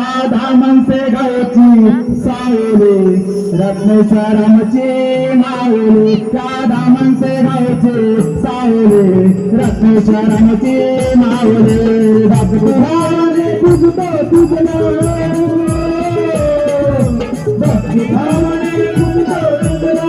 राधा मनसे गावची सावली रत्नेश्वरामची माऊली राधा मनसे गावची सावली रत्नेश्वरामची माऊली. भक्तिभावाने तुझतो तुझला भक्तिभावाने तुझतो तुझला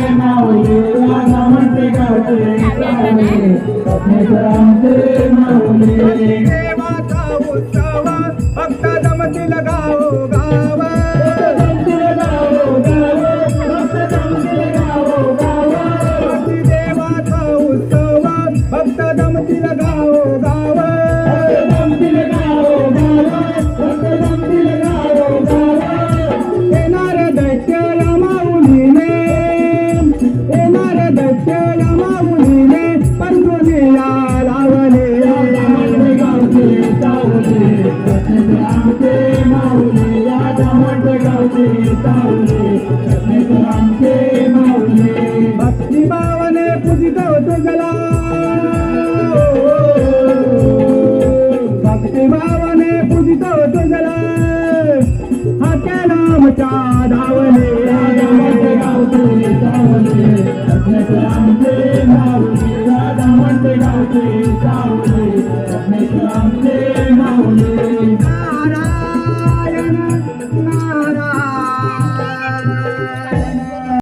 देवाचा उत्सव भक्त जमतील गाव गाव देवाचा उत्सव भक्त भक्तिभावाने पूजित होतो तुझला भक्तिभावाने पूजित होतो तुझला हा त्या आमच्या धावले